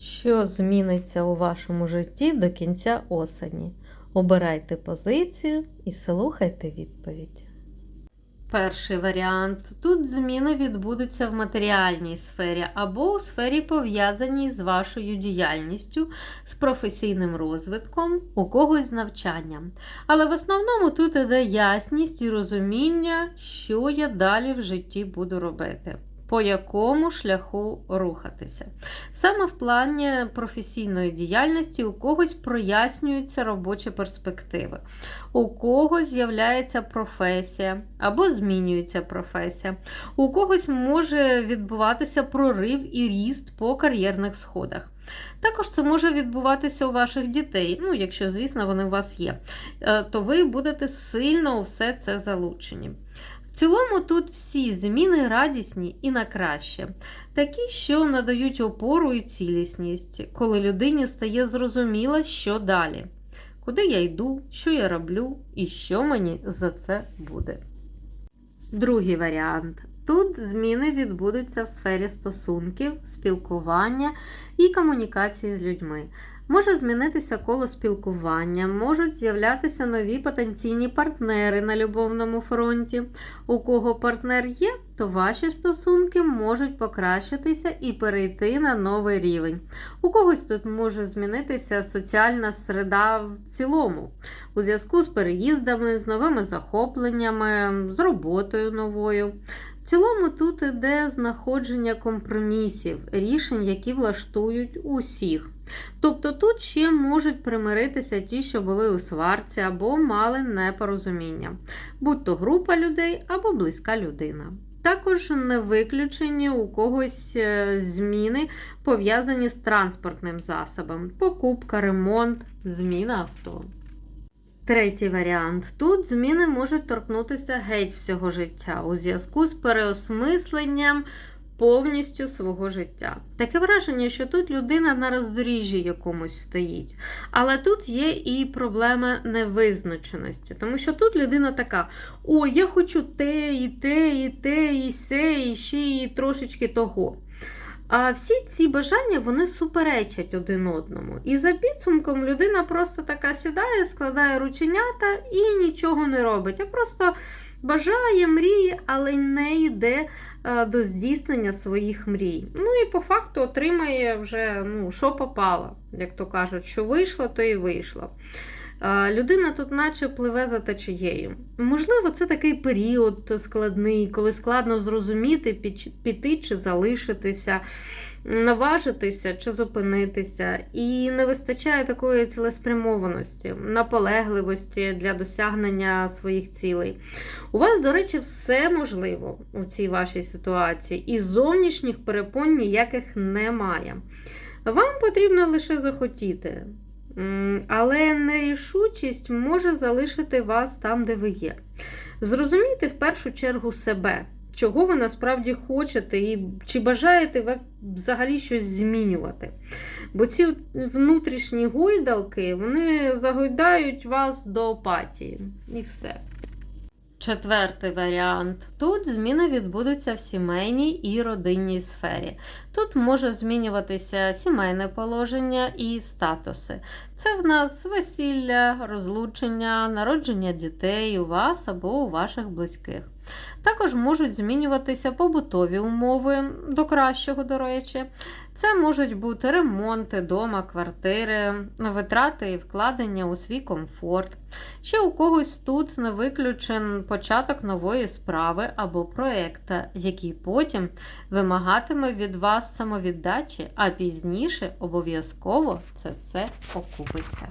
Що зміниться у вашому житті до кінця осені? Обирайте позицію і слухайте відповідь. Перший варіант. Тут зміни відбудуться в матеріальній сфері або у сфері, пов'язаній з вашою діяльністю, з професійним розвитком, у когось з навчанням. Але в основному тут іде ясність і розуміння, що я далі в житті буду робити. По якому шляху рухатися. Саме в плані професійної діяльності у когось прояснюються робочі перспективи, у когось з'являється професія або змінюється професія, у когось може відбуватися прорив і ріст по кар'єрних сходах. Також це може відбуватися у ваших дітей, ну, якщо, звісно, вони у вас є, Е, то ви будете сильно у все це залучені. Цілому тут всі зміни радісні і на краще, такі, що надають опору і цілісність, коли людині стає зрозуміло, що далі, куди я йду, що я роблю і що мені за це буде. Другий варіант. Тут зміни відбудуться в сфері стосунків, спілкування і комунікації з людьми. Може змінитися коло спілкування, можуть з'являтися нові потенційні партнери на любовному фронті. У кого партнер є, то ваші стосунки можуть покращитися і перейти на новий рівень. У когось тут може змінитися соціальна среда в цілому, у зв'язку з переїздами, з новими захопленнями, з роботою новою. В цілому тут іде знаходження компромісів, рішень, які влаштують усіх. Тобто тут ще можуть примиритися ті, що були у сварці або мали непорозуміння, будь то група людей або близька людина. Також не виключені у когось е, зміни, пов'язані з транспортним засобом, покупка, ремонт, зміна авто. Третій варіант. Тут зміни можуть торкнутися геть всього життя у зв'язку з переосмисленням повністю свого життя. Таке враження, що тут людина на роздоріжжі якомусь стоїть. Але тут є і проблема невизначеності, тому що тут людина така: о, я хочу те, і те, і те, і се, і ще і трошечки того. А всі ці бажання вони суперечать один одному. І за підсумком людина просто така сідає, складає рученята і нічого не робить. А просто бажає, мріє, але не йде е, до здійснення своїх мрій. Ну і по факту отримає вже ну, що попало, як то кажуть, що вийшло, то і вийшло. Людина тут, наче пливе за течією. Можливо, це такий період складний, коли складно зрозуміти, піти чи залишитися, наважитися чи зупинитися. І не вистачає такої цілеспрямованості, наполегливості для досягнення своїх цілей. У вас, до речі, все можливо у цій вашій ситуації, і зовнішніх перепон ніяких немає. Вам потрібно лише захотіти. Але нерішучість може залишити вас там, де ви є. Зрозумійте в першу чергу себе, чого ви насправді хочете, і чи бажаєте ви взагалі щось змінювати. Бо ці внутрішні гойдалки вони загойдають вас до апатії. І все. Четвертий варіант. Тут зміни відбудуться в сімейній і родинній сфері. Тут може змінюватися сімейне положення і статуси. Це в нас весілля, розлучення, народження дітей у вас або у ваших близьких. Також можуть змінюватися побутові умови до кращого, до речі. Це можуть бути ремонти дома, квартири, витрати і вкладення у свій комфорт. Ще у когось тут не виключен початок нової справи або проекта, який потім вимагатиме від вас самовіддачі, а пізніше обов'язково це все окупиться.